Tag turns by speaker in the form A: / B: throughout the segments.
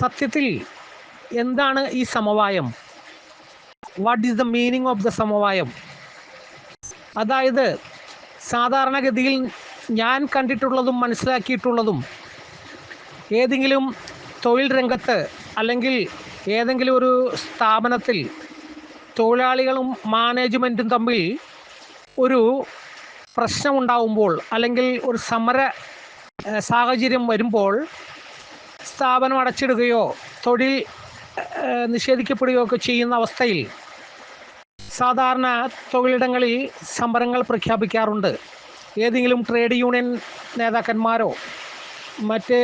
A: സത്യത്തിൽ എന്താണ് ഈ സമവായം? What is the meaning of the സമവായം? അതായത് സാധാരണഗതിയിൽ ഞാൻ കണ്ടിട്ടുള്ളതും മനസ്സിലാക്കിയിട്ടുള്ളതും ഏതെങ്കിലും തൊഴിൽ രംഗത്ത് അല്ലെങ്കിൽ ഏതെങ്കിലും ഒരു സ്ഥാപനത്തിൽ തൊഴിലാളികളും മാനേജ്മെന്റും തമ്മിൽ ഒരു പ്രശ്നമുണ്ടാവുമ്പോൾ അല്ലെങ്കിൽ ഒരു സമര സാഹചര്യം വരുമ്പോൾ സ്ഥാപനം അടച്ചിടുകയോ തൊഴിൽ നിഷേധിക്കപ്പെടുകയോ ഒക്കെ ചെയ്യുന്ന അവസ്ഥയിൽ സാധാരണ തൊഴിലിടങ്ങളിൽ സമരങ്ങൾ പ്രഖ്യാപിക്കാറുണ്ട്. ഏതെങ്കിലും ട്രേഡ് യൂണിയൻ നേതാക്കന്മാരോ മറ്റ്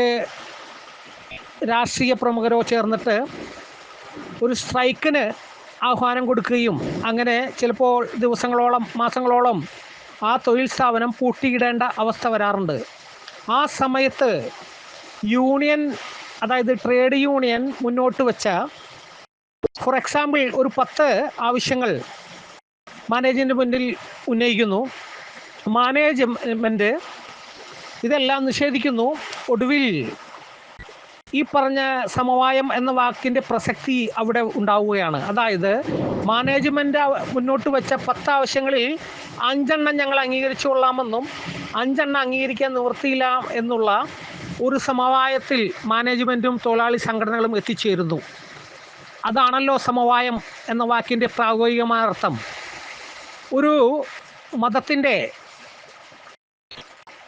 A: രാഷ്ട്രീയ പ്രമുഖരോ ചേർന്നിട്ട് ഒരു സ്ട്രൈക്കിന് ആഹ്വാനം കൊടുക്കുകയും അങ്ങനെ ചിലപ്പോൾ ദിവസങ്ങളോളം മാസങ്ങളോളം ആ തൊഴിൽ സ്ഥാപനം പൂട്ടിയിടേണ്ട അവസ്ഥ വരാറുണ്ട്. ആ സമയത്ത് യൂണിയൻ അതായത് ട്രേഡ് യൂണിയൻ മുന്നോട്ട് വെച്ച ഫോർ എക്സാമ്പിൾ ഒരു പത്ത് ആവശ്യങ്ങൾ മാനേജ്മെന്റ് മുന്നിൽ ഉന്നയിക്കുന്നു. മാനേജ്മെന്റ് ഇതെല്ലാം നിഷേധിക്കുന്നു. ഒടുവിൽ ഈ പറഞ്ഞ സമവായം എന്ന വാക്കിന്റെ പ്രസക്തി അവിടെ ഉണ്ടാവുകയാണ്. അതായത് മാനേജ്മെന്റ് മുന്നോട്ട് വെച്ച പത്ത് ആവശ്യങ്ങളിൽ അഞ്ചെണ്ണം ഞങ്ങൾ അംഗീകരിച്ചു കൊള്ളാമെന്നും അഞ്ചെണ്ണം അംഗീകരിക്കാൻ നിവൃത്തിയില്ല എന്നുള്ള ഒരു സമവായത്തിൽ മാനേജ്മെന്റും തൊഴിലാളി സംഘടനകളും എത്തിച്ചേരുന്നു. അതാണല്ലോ സമവായം എന്ന വാക്കിന്റെ പ്രായോഗികമായ അർത്ഥം ഒരു മതത്തിന്റെ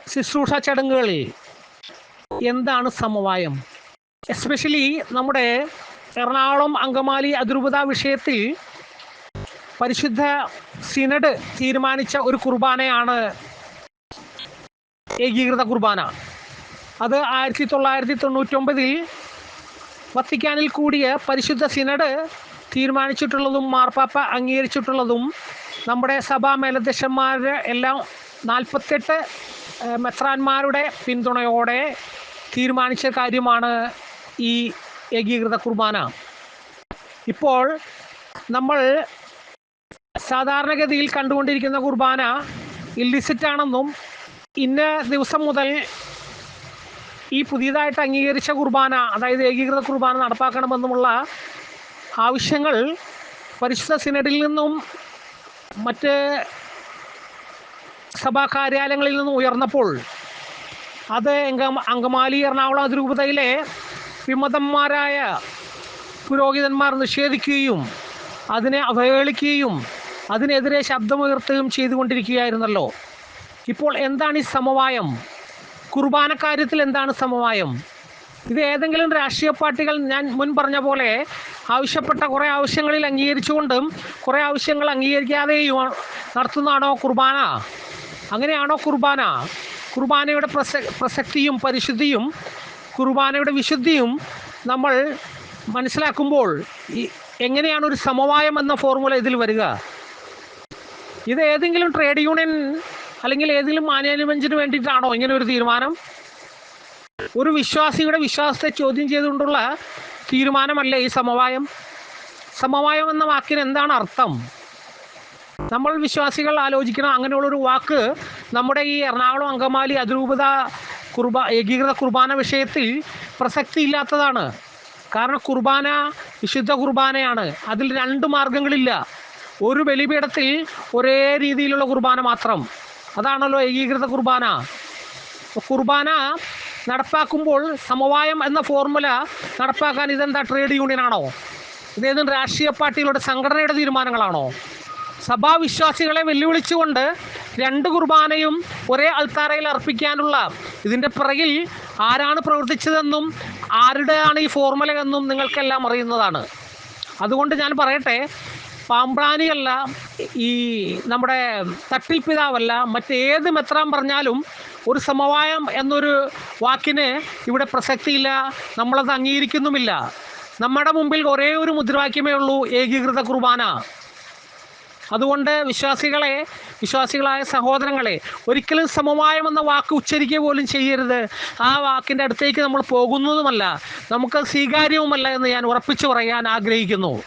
A: ശുശ്രൂഷ ചടങ്ങുകളിൽ എന്താണ് സമവായം? എസ്പെഷ്യലി നമ്മുടെ എറണാകുളം അങ്കമാലി അതിരൂപത വിഷയത്തിൽ പരിശുദ്ധ സിനഡ് തീരുമാനിച്ച ഒരു കുർബാനയാണ് ഏകീകൃത കുർബാന. അത് ആയിരത്തി തൊള്ളായിരത്തി തൊണ്ണൂറ്റൊമ്പതിൽ വത്തിക്കാനിൽ കൂടിയ പരിശുദ്ധ സിനഡ് തീരുമാനിച്ചിട്ടുള്ളതും മാർപ്പാപ്പ അംഗീകരിച്ചിട്ടുള്ളതും നമ്മുടെ സഭാ മേലധ്യക്ഷന്മാർ എല്ലാം നാൽപ്പത്തെട്ട് മെത്രാന്മാരുടെ പിന്തുണയോടെ തീരുമാനിച്ച കാര്യമാണ് ഈ ഏകീകൃത കുർബാന. ഇപ്പോൾ നമ്മൾ സാധാരണഗതിയിൽ കണ്ടുകൊണ്ടിരിക്കുന്ന കുർബാന ഇല്ലിസിറ്റ് ആണെന്നും ഇന്ന ദിവസം മുതൽ ഈ പുതിയതായിട്ട് അംഗീകരിച്ച കുർബാന അതായത് ഏകീകൃത കുർബാന നടപ്പാക്കണമെന്നുമുള്ള ആവശ്യങ്ങൾ പരിശുദ്ധ സിനഡിൽ നിന്നും മറ്റ് സഭാ കാര്യാലയങ്ങളിൽ നിന്നും ഉയർന്നപ്പോൾ അത് അങ്ക അങ്കമാലി എറണാകുളം അതിരൂപതയിലെ വിമതന്മാരായ പുരോഹിതന്മാർ നിഷേധിക്കുകയും അതിനെ അവഹേളിക്കുകയും അതിനെതിരെ ശബ്ദമുയർത്തുകയും ചെയ്തുകൊണ്ടിരിക്കുകയായിരുന്നല്ലോ. ഇപ്പോൾ എന്താണ് ഈ സമവായം? കുർബാന കാര്യത്തിൽ എന്താണ് സമവായം? ഇത് ഏതെങ്കിലും രാഷ്ട്രീയ പാർട്ടികൾ ഞാൻ മുൻ പറഞ്ഞ പോലെ ആവശ്യപ്പെട്ട കുറേ ആവശ്യങ്ങളിൽ അംഗീകരിച്ചുകൊണ്ടും കുറേ ആവശ്യങ്ങൾ അംഗീകരിക്കാതെയും നടത്തുന്നതാണോ കുർബാന? അങ്ങനെയാണോ കുർബാന? കുർബാനയുടെ പ്രസ പ്രസക്തിയും പരിശുദ്ധിയും കുർബാനയുടെ വിശുദ്ധിയും നമ്മൾ മനസ്സിലാക്കുമ്പോൾ എങ്ങനെയാണ് ഒരു സമവായം എന്ന ഫോർമുല ഇതിൽ വരിക? ഇത് ഏതെങ്കിലും ട്രേഡ് യൂണിയൻ അല്ലെങ്കിൽ ഏതെങ്കിലും മാനേജ്മെന്റിന് വേണ്ടിയിട്ടാണോ ഇങ്ങനെ ഒരു തീരുമാനം? ഒരു വിശ്വാസിയുടെ വിശ്വാസത്തെ ചോദ്യം ചെയ്തുകൊണ്ടുള്ള തീരുമാനമല്ല ഈ സമവായം. സമവായം എന്ന വാക്കിന് എന്താണ് അർത്ഥം? നമ്മൾ വിശ്വാസികൾ ആലോചിക്കണം. അങ്ങനെയുള്ളൊരു വാക്ക് നമ്മുടെ ഈ എറണാകുളം അങ്കമാലി അതിരൂപത കുർബ ഏകീകൃത കുർബാന വിഷയത്തിൽ പ്രസക്തി ഇല്ലാത്തതാണ് കാരണം കുർബാന വിശുദ്ധ കുർബാനയാണ്. അതിൽ രണ്ട് മാർഗങ്ങളില്ല ഒരു ബലിപീഠത്തിൽ ഒരേ രീതിയിലുള്ള കുർബാന മാത്രം. അതാണല്ലോ ഏകീകൃത കുർബാന. കുർബാന നടപ്പാക്കുമ്പോൾ സമവായം എന്ന ഫോർമുല നടപ്പാക്കാൻ ഇതെന്താ ട്രേഡ് യൂണിയനാണോ? ഇതേതും രാഷ്ട്രീയ പാർട്ടികളുടെ സംഘടനയുടെ തീരുമാനങ്ങളാണോ? സഭാവിശ്വാസികളെ വെല്ലുവിളിച്ചുകൊണ്ട് രണ്ട് കുർബാനയും ഒരേ അൾത്താരയിൽ അർപ്പിക്കാനുള്ള ഇതിന്റെ പിറകിൽ ആരാണ് പ്രവർത്തിച്ചതെന്നും ആരുടെയാണ് ഈ ഫോർമുല എന്നും നിങ്ങൾക്കെല്ലാം അറിയുന്നതാണ്. അതുകൊണ്ട് ഞാൻ പറയട്ടെ പാമ്പ്രാണിയല്ല ഈ നമ്മുടെ തട്ടിൽ പിതാവല്ല മറ്റേത് മെത്രാൻ പറഞ്ഞാലും ഒരു സമവായം എന്നൊരു വാക്കിന് ഇവിടെ പ്രസക്തിയില്ല നമ്മളത് അംഗീകരിക്കുന്നുമില്ല. നമ്മുടെ മുമ്പിൽ ഒരേ ഒരു മുദ്രാവാക്യമേ ഉള്ളൂ ഏകീകൃത കുർബാന. അതുകൊണ്ട് വിശ്വാസികളെ വിശ്വാസികളായ സഹോദരങ്ങളെ ഒരിക്കലും സമവായം എന്ന വാക്ക് ഉച്ചരിക്കുക പോലും ചെയ്യരുത്. ആ വാക്കിന്റെ അടുത്തേക്ക് നമ്മൾ പോകുന്നതുമല്ല നമുക്ക് സ്വീകാര്യവുമല്ല എന്ന് ഞാൻ ഉറപ്പിച്ചു പറയാൻ ആഗ്രഹിക്കുന്നു.